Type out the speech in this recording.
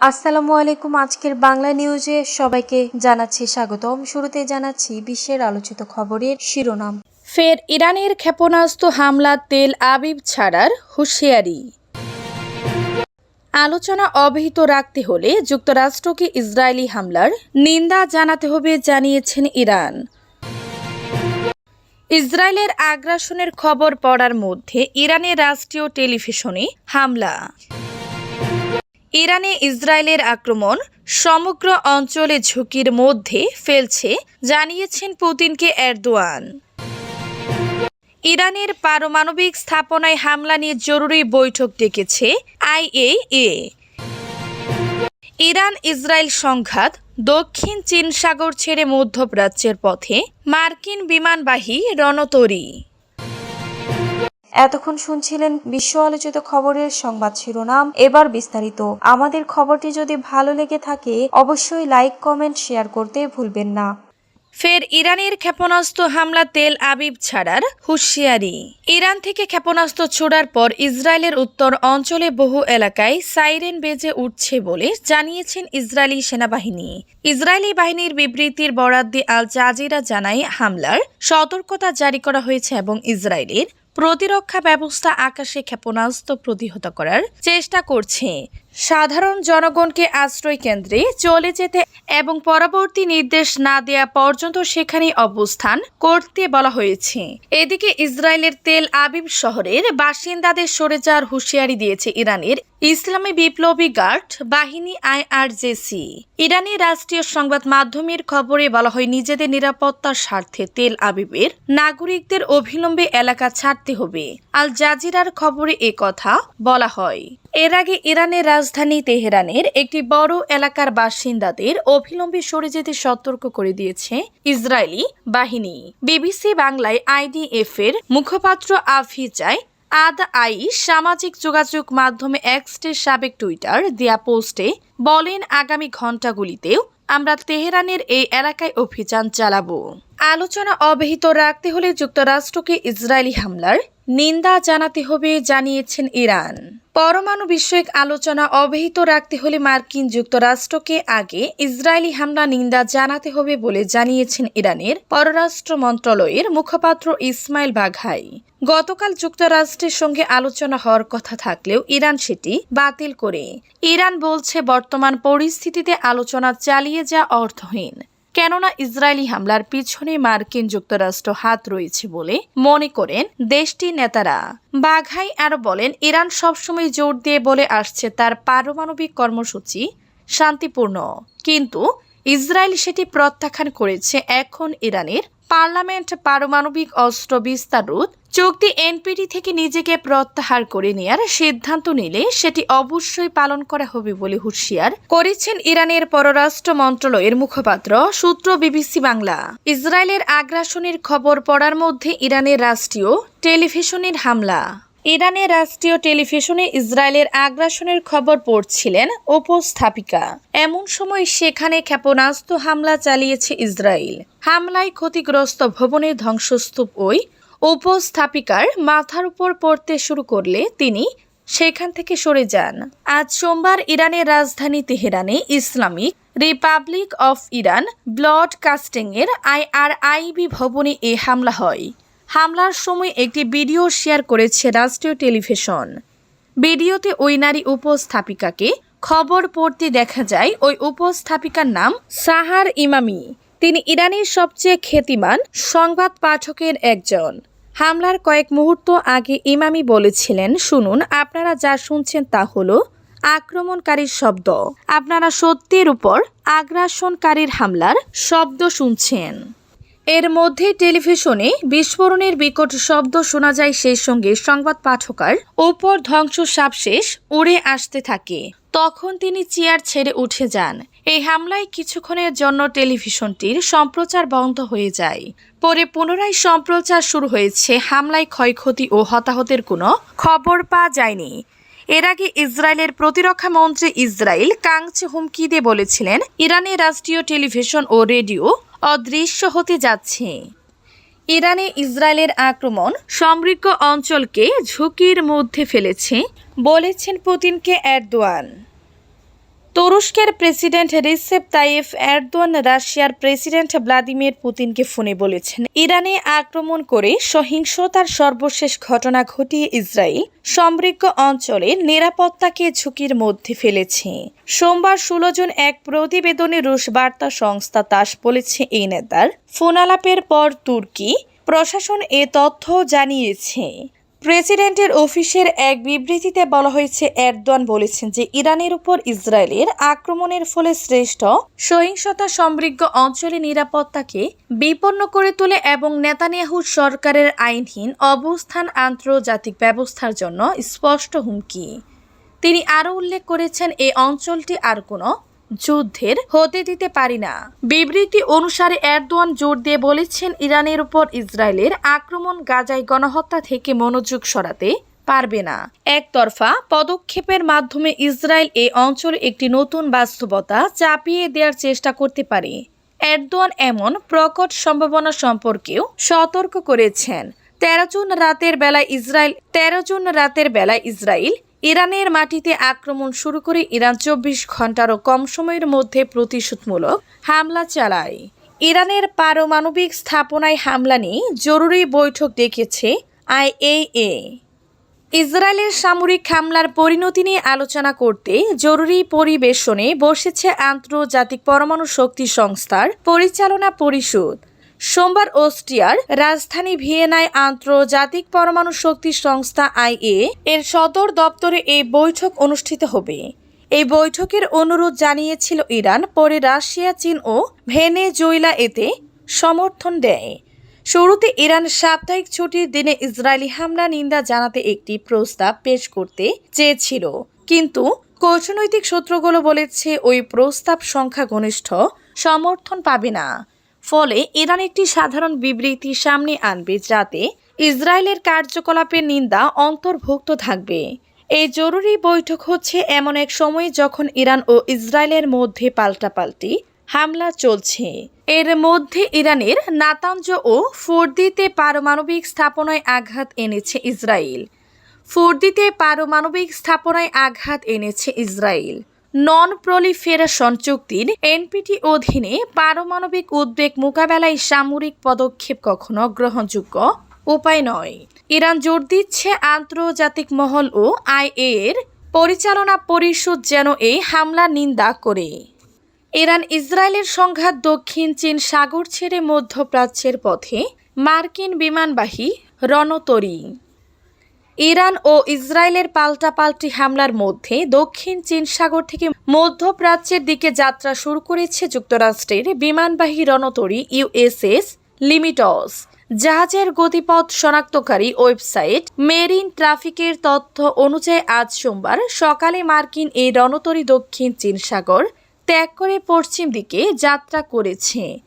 আসসালামু আলাইকুম। আজকের বাংলা নিউজে সবাইকে জানাচ্ছি স্বাগতম। শুরুতে জানাচ্ছি বিশ্বের আলোচিত খবরের শিরোনাম। ফের ইরানের ক্ষেপণাস্ত্র হামলা তেল আবিব ছাড়ার হুঁশিয়ারি। আলোচনা অব্যাহত রাখতে হলে যুক্তরাষ্ট্রকে ইসরায়েলি হামলার নিন্দা জানাতে হবে জানিয়েছেন ইরান। ইসরায়েলের আগ্রাসনের খবর পড়ার মধ্যে ইরানের রাষ্ট্রীয় টেলিভিশনে হামলা। ইরানে ইসরায়েলের আক্রমণ সমগ্র অঞ্চলে ঝুঁকির মধ্যে ফেলছে, জানিয়েছেন পুতিনকে এরদোয়ান। ইরানের পারমাণবিক স্থাপনায় হামলা নিয়ে জরুরি বৈঠক ডেকেছে আইএএ। ইরান ইসরায়েল সংঘাত দক্ষিণ চীন সাগর ছেড়ে মধ্যপ্রাচ্যের পথে মার্কিন বিমানবাহী রণতরী। এতক্ষণ শুনছিলেন বিশ্ব আলোচিত খবরের সংবাদ শিরোনাম। এবার বিস্তারিত। আমাদের খবরটি যদি ভালো লেগে থাকে, অবশ্যই লাইক, কমেন্ট, শেয়ার করতে ভুলবেন না। ফের ইরানের ক্ষেপণাস্ত্র হামলা তেল আবিব ছাড়ার হুঁশিয়ারি। ইরান থেকে ক্ষেপণাস্ত্র ছোড়ার পর ইসরায়েলের উত্তর অঞ্চলে বহু এলাকায় সাইরেন বেজে উঠছে বলে জানিয়েছেন ইসরায়েলি সেনাবাহিনী। ইসরায়েলি বাহিনীর বিবৃতির বরাদ দিয়ে আল জাজিরা জানায় হামলার সতর্কতা জারি করা হয়েছে এবং ইসরায়েলের প্রতিরক্ষা ব্যবস্থা আকাশে ক্ষেপণাস্ত্র প্রতিহত করার চেষ্টা করছে। সাধারণ জনগণকে আশ্রয় কেন্দ্রে চলে যেতে এবং পরবর্তী নির্দেশ না দেয়া পর্যন্ত সেখানে অবস্থান করতে বলা হয়েছে। এদিকে ইসরায়েলের তেল আবিব শহরের বাসিন্দাদের সরে যাওয়ার হুঁশিয়ারি দিয়েছে ইরানের ইসলামী বিপ্লবী গার্ড বাহিনী আইআরজেসি। ইরানের রাষ্ট্রীয় সংবাদ মাধ্যমের খবরে বলা হয়, নিজেদের নিরাপত্তার স্বার্থে তেল আবিবের নাগরিকদের অবিলম্বে এলাকা ছাড়তে হবে। আল জাজিরার খবরে কথা বলা হয়। এর আগে ইরানের রাজধানী তেহরানের একটি বড় এলাকার বাসিন্দাদের অবিলম্বে সরে যেতে সতর্ক করে দিয়েছে ইসরায়েলি বাহিনী। বিবিসি বাংলায় আইডিএফ এর মুখপাত্র আফিজাই আদ আই সামাজিক যোগাযোগ মাধ্যমে এক্সটের সাবেক টুইটার দেয়া পোস্টে বলেন, আগামী ঘণ্টাগুলিতেও আমরা তেহরানের এই এলাকায় অভিযান চালাবো। আলোচনা অব্যাহত রাখতে হলে যুক্তরাষ্ট্রকে ইসরায়েলি হামলার নিন্দা জানাতে হবে, জানিয়েছেন ইরান। পরমাণু বিষয়ক আলোচনা অব্যাহত রাখতে হলে মার্কিন যুক্তরাষ্ট্রকে আগে ইসরায়েলি হামলা নিন্দা জানাতে হবে বলে জানিয়েছেন ইরানের পররাষ্ট্র মন্ত্রণালয়ের মুখপাত্র ইসমাইল বাঘাই। গতকাল যুক্তরাষ্ট্রের সঙ্গে আলোচনা হওয়ার কথা থাকলেও ইরান সেটি বাতিল করে। ইরান বলছে, বর্তমান পরিস্থিতিতে আলোচনা চালিয়ে যা অর্থহীন। কেননা ইসরায়েলি হামলার পিছনে মার্কিন যুক্তরাষ্ট্র হাত রয়েছে বলে মনে করেন দেশটির নেতারা। বাঘাই আরও বলেন, ইরান সবসময় জোর দিয়ে বলে আসছে তার পারমাণবিক কর্মসূচি শান্তিপূর্ণ। কিন্তু ইসরায়েল সেটি প্রত্যাখ্যান করেছে এখন ইরানের পার্লামেন্ট পারমাণবিক অস্ত্র বিস্তার রোধ চুক্তি এনপিটি থেকে নিজেকে প্রত্যাহার করে নেয়ার সিদ্ধান্ত নিলে সেটি অবশ্যই পালন করা হবে বলে হুঁশিয়ার করেছেন ইরানের পররাষ্ট্র মন্ত্রণালয়ের মুখপাত্র, সূত্র বিবিসি বাংলা। ইসরায়েলের আগ্রাসনের খবর পড়ার মধ্যে ইরানের রাষ্ট্রীয় টেলিভিশনের হামলা। ইরানের রাষ্ট্রীয় টেলিভিশনে ইসরায়েলের আগ্রাসনের খবর পড়ছিলেন উপস্থাপিকা। এমন সময় সেখানে ক্ষেপণাস্ত্র হামলা চালিয়েছে ইসরায়েল। হামলায় ক্ষতিগ্রস্ত ভবনের ধ্বংসস্তূপ ওই উপস্থাপিকার মাথার উপর পড়তে শুরু করলে তিনি সেখান থেকে সরে যান। আজ সোমবার ইরানের রাজধানী তেহরানে Islamic Republic of Iran broadcasting এর আইআরআইবি ভবনে এ হামলা হয়। হামলার সময় একটি ভিডিও শেয়ার করেছে রাষ্ট্রীয় টেলিভিশন। ভিডিওতে ওই নারী উপস্থাপিকাকে খবর পড়তে দেখা যায় ওই উপস্থাপিকার নাম সাহার ইমামি। তিনি ইরানের সবচেয়ে খ্যাতিমান সংবাদ পাঠকের একজন। হামলার কয়েক মুহূর্ত আগে ইমামি বলেছিলেন, শুনুন, আপনারা যা শুনছেন তা হলো আক্রমণকারীর শব্দ। আপনারা সত্যের উপর আগ্রাসনকারীর হামলার শব্দ শুনছেন। এর মধ্যে টেলিভিশনে বিস্ফোরণের বিকট শব্দ শোনা যায় সেই সঙ্গে সংবাদ পাঠকার ওপর ধ্বংস সাবশেষ উড়ে আসতে থাকে। তখন তিনি চেয়ার ছেড়ে উঠে যান। এই হামলায় কিছুক্ষণের জন্য টেলিভিশনটির সম্প্রচার বন্ধ হয়ে যায়। পরে পুনরায় সম্প্রচার শুরু হয়েছে। হামলায় ক্ষয়ক্ষতি ও হতাহতের কোনো খবর পাওয়া যায়নি। এর আগে ইসরায়েলের প্রতিরক্ষা মন্ত্রী ইসরায়েল কাংচে হুমকি দিয়ে বলেছিলেন ইরানের রাষ্ট্রীয় টেলিভিশন ও রেডিও অদৃশ্য হতে যাচ্ছে। ইরানে ইসরায়েলের আক্রমণ সমৃদ্ধ অঞ্চলকে ঝুঁকির মধ্যে ফেলেছে বলেছেন পুতিনকে এরদোয়ান। তুরস্কের প্রেসিডেন্ট রিসেপ তাইয়েফ এরদোয়ান রাশিয়ার প্রেসিডেন্ট ভ্লাদিমির পুতিনকে ফোনে বলেছেন, ইরানে আক্রমণ করে সহিংসতার সর্বশেষ ঘটনা ঘটিয়ে ইসরায়েল সমৃদ্ধ অঞ্চলের নিরাপত্তাকে ঝুঁকির মধ্যে ফেলেছে। সোমবার ষোলো জন এক প্রতিবেদনে রুশ বার্তা সংস্থা তাস বলেছে, এই নেতার ফোনালাপের পর তুর্কি প্রশাসন এ তথ্য জানিয়েছে। প্রেসিডেন্টের অফিসের এক বিবৃতিতে বলা হয়েছে, এরদোয়ান বলেছেন যে ইরানের উপর ইসরায়েলের আক্রমণের ফলে শ্রেষ্ঠ সহিংসতা সমৃদ্ধ অঞ্চলে নিরাপত্তাকে বিপন্ন করে তোলে এবং নেতানিয়াহু সরকারের আইনহীন অবস্থান আন্তর্জাতিক ব্যবস্থার জন্য স্পষ্ট হুমকি। তিনি আরও উল্লেখ করেছেন এই অঞ্চলটি আর কোনো যুদ্ধের হতে দিতে পারি না। বিবৃতি অনুসারে এরদোয়ান জোর দিয়ে বলেছেন, ইরানের উপর ইসরায়েলের আক্রমণ গাজায় গণহত্যা থেকে মনোযোগ সরাতে পারবে না। একতরফা পদক্ষেপের মাধ্যমে ইসরায়েল এ অঞ্চলে একটি নতুন বাস্তবতা চাপিয়ে দেওয়ার চেষ্টা করতে পারে। এরদোয়ান এমন প্রকট সম্ভাবনা সম্পর্কেও সতর্ক করেছেন। তেরো জুন রাতের বেলায় ইসরায়েল, তেরো জুন রাতের বেলায় ইসরায়েল ইরানের মাটিতে আক্রমণ শুরু করে ইরান চব্বিশ ঘন্টারও কম সময়ের মধ্যে প্রতিশোধমূলক হামলা চালায়। ইরানের পারমাণবিক স্থাপনায় হামলা নিয়ে জরুরি বৈঠক ডেকেছে আইএএ। ইসরায়েলের সামরিক হামলার পরিণতি নিয়ে আলোচনা করতে জরুরি পরিবেশনে বসেছে আন্তর্জাতিক পরমাণু শক্তি সংস্থার পরিচালনা পরিষদ। সোমবার অস্ট্রিয়ার রাজধানী ভিয়েনায় আন্তর্জাতিক পরমাণু শক্তি সংস্থা আইএ এর সদর দপ্তরে এই বৈঠক অনুষ্ঠিত হবে। এই বৈঠকের অনুরোধ জানিয়েছিল ইরান, পরে রাশিয়া, চীন ও ভেনেজুয়েলা এতে সমর্থন দেয়। শুরুতে ইরান সাপ্তাহিক ছুটির দিনে ইসরায়েলি হামলা নিন্দা জানাতে একটি প্রস্তাব পেশ করতে চেয়েছিল। কিন্তু কূটনৈতিক সূত্রগুলো বলেছে, ওই প্রস্তাব সংখ্যা সংখ্যাগরিষ্ঠ, সমর্থন পাবে না। ফলে ইরান একটি সাধারণ বিবৃতি সামনে আনবে যাতে ইসরায়েলের কার্যকলাপের নিন্দা অন্তর্ভুক্ত থাকবে। এই জরুরি বৈঠক হচ্ছে এমন এক সময় যখন ইরান ও ইসরায়েলের মধ্যে পাল্টাপাল্টি হামলা চলছে। এর মধ্যে ইরানের নাতাঞ্জ ও ফোর্দিতে পারমাণবিক স্থাপনায় আঘাত এনেছে ইসরায়েল। ফোর্দিতে পারমাণবিক স্থাপনায় আঘাত এনেছে ইসরায়েল। নন প্রলিফেরেশন চুক্তির এনপিটি অধীনে পারমাণবিক উদ্বেগ মোকাবেলায় সামরিক পদক্ষেপ কখনো গ্রহণযোগ্য উপায় নয়। ইরান জোর দিচ্ছে আন্তর্জাতিক মহল ও আইএ এর পরিচালনা পরিষদ যেন এই হামলার নিন্দা করে। ইরান ইসরায়েলের সংঘাত দক্ষিণ চীন সাগর ছেড়ে মধ্যপ্রাচ্যের পথে মার্কিন বিমানবাহী রণতরী। ইরান ও ইসরায়েলের পাল্টাপাল্টি হামলার মধ্যে দক্ষিণ চীন সাগর থেকে মধ্যপ্রাচ্যের দিকে যাত্রা শুরু করেছে যুক্তরাষ্ট্রের বিমানবাহী রণতরী ইউএসএস লিমিটস। জাহাজের গতিপথ শনাক্তকারী ওয়েবসাইট মেরিন ট্রাফিকের তথ্য অনুযায়ী আজ সোমবার সকালে মার্কিন এই রণতরী দক্ষিণ চীন সাগর ত্যাগ করে পশ্চিম দিকে যাত্রা করেছে।